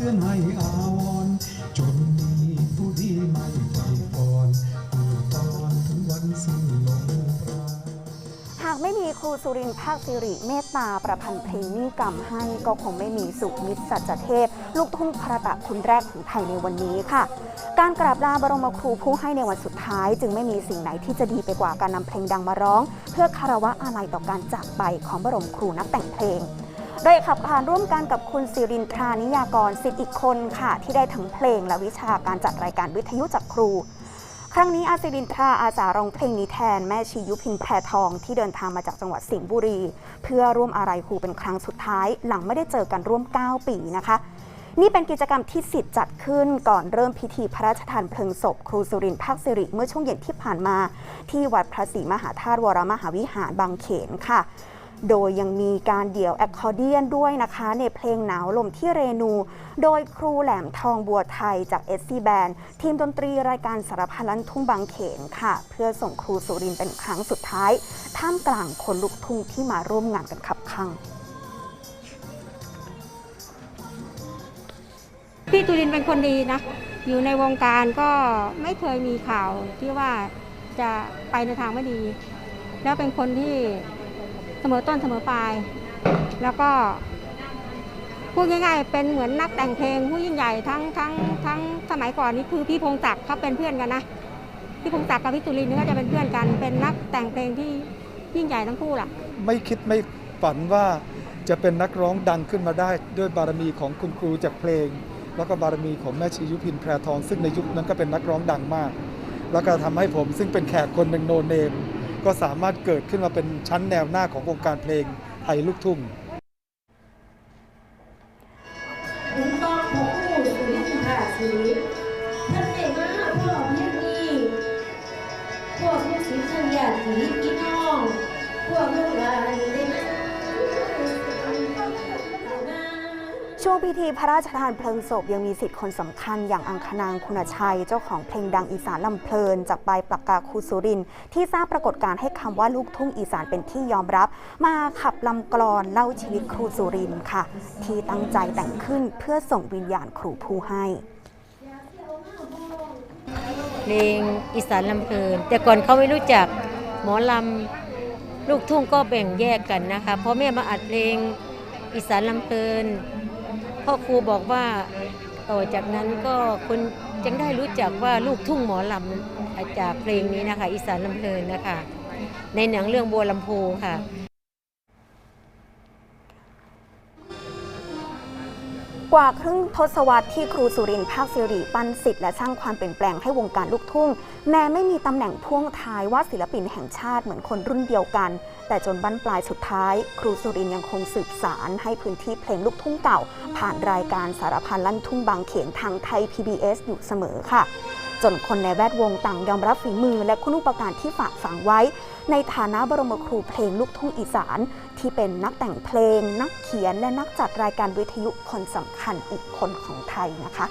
เตือนให้อาวรจนมีผู้ดีไม่ไฟฟอนกูตอนถึงวันสิ้นลมปราหากไม่มีครูสุรินทร์ภาคสิริเมตตาประพันธ์เพลงนิ่งกรรมให้ก็คงไม่มีสุมิตรสัจเทพ ลูกทุ่งพระตะคุณแรกของไทยในวันนี้ค่ะ การกราบลาบรมครูผู้ให้ในวันสุดท้าย จึงไม่มีสิ่งไหนที่จะดีไปกว่าการนำเพลงดังมาร้อง เพื่อคารวะอาลัยต่อการจากไปของบรมครูนักแต่งเพลง โดยขับขานร่วมกันกับคุณสิรินทรานิยากรสิทธิ์อีกคนค่ะ ที่ได้ทั้งเพลงและวิชาการจัดรายการวิทยุจากครู ครั้งนี้อาศิรินทราอาสาร้องเพลงนี้แทนแม่ชียุพินแพรทองที่เดินทางมาจากจังหวัดสิงห์บุรี เพื่อร่วมอาลัยครูเป็นครั้งสุดท้าย หลังไม่ได้เจอกันร่วม 9 ปีนะคะนี่เป็นกิจกรรมที่สิทธิ์จัดขึ้นก่อนเริ่มพิธีพระราชทานเพลิงศพ ครูสุรินทร์ภาคสิริเมื่อช่วงเย็นที่ผ่านมา ที่วัดพระศรีมหาธาตุวรมหาวิหารบางเขนค่ะ โดยยังมีการเดี่ยวแอคคอร์เดียนด้วยนะคะ ในเพลงหนาวลมที่เรนู โดยครูแหลมทองบัวไทยจาก s อ Band ทีมดนตรีรายการสารพันลันทุ่งบางเขนค่ะ เพื่อส่งครูสุรินเป็นครั้งสุดท้าย ท่ามกลางคนลุกทุ่งที่มาร่วมงานกันขับข้างพี่ตุลินเป็นคนดีนะ อยู่ในวงการก็ไม่เคยมีข่าวที่ว่าจะไปในทางไม่ดี แล้วเป็นคนที่ เสมอต้นเสมอปลาย แล้วก็พูดง่ายๆ เป็นเหมือนนักแต่งเพลงผู้ยิ่งใหญ่ทั้งทั้งทั้งสมัยก่อนนี้คือพี่พงศักดิ์เขาเป็นเพื่อนกันนะพี่พงศักดิ์กับพี่ตุลินนี่ก็จะเป็นเพื่อนกัน เป็นนักแต่งเพลงที่ยิ่งใหญ่ทั้งคู่ล่ะ ไม่คิดไม่ฝันว่าจะเป็นนักร้องดังขึ้นมาได้ ด้วยบารมีของคุณครูจากเพลง แล้วก็บารมีของแม่ชียุพินแพรทอง ซึ่งในยุคนั้นก็เป็นนักร้องดังมาก แล้วก็ทำให้ผมซึ่งเป็นแขกคนหนึ่งโนเนม ก็สามารถเกิดขึ้นมาเป็นชั้นแนวหน้าของวงการเพลงไทยลูกทุ่งถึงตอนของผู้สุรินทร์ค่ะสุรินทร์ท่านได้มาพ่อเพียงนี้พวกลูกศิษย์ท่านญาติพี่น้อง พวกลูกหลาน ช่วงพิธีพระราชทานเพลิงศพยังมีสิทธิ์คนสำคัญอย่างอังคณางคุณชัย เจ้าของเพลงดังอีสานลำเพลิน จากปลายปากกาคูสุริน ที่สร้างปรากฏการณ์ให้คำว่าลูกทุ่งอีสานเป็นที่ยอมรับ มาขับลำกลอนเล่าชีวิตครูสุรินค่ะ ที่ตั้งใจแต่งขึ้นเพื่อส่งวิญญาณครูผู้ให้เพลงอีสานลำเพลิน แต่ก่อนเขาไม่รู้จักหมอลำลูกทุ่งก็แบ่งแยกกันนะคะพอแม่มาอัดเพลงอีสานลำเพลิน พ่อครูบอกว่าต่อจากนั้นก็คนจึงได้รู้จักว่าลูกทุ่งหมอลำจากเพลงนี้นะคะ อีสานลำเพลินนะคะ ในหนังเรื่องบัวลำพูค่ะ กว่าครึ่งทศวรรษที่ครูสุรินทร์ภาคสิริปั้นสิทธิ์และสร้างความเปลี่ยนแปลงให้วงการลูกทุ่ง แม้ไม่มีตำแหน่งพ่วงท้ายว่าศิลปินแห่งชาติเหมือนคนรุ่นเดียวกัน แต่จนบั้นปลายสุดท้าย ครูสุรินยังคงสืบสารให้พื้นที่เพลงลูกทุ่งเก่า ผ่านรายการสารพันลั่นทุ่งบางเขนทางไทย PBS อยู่เสมอค่ะ จนคนในแวดวงต่างยอมรับฝีมือและคุณูปการที่ฝากฝังไว้ ในฐานะบรมครูเพลงลูกทุ่งอีสาน ที่เป็นนักแต่งเพลง นักเขียนและนักจัดรายการวิทยุคนสำคัญอีกคนของไทยนะคะ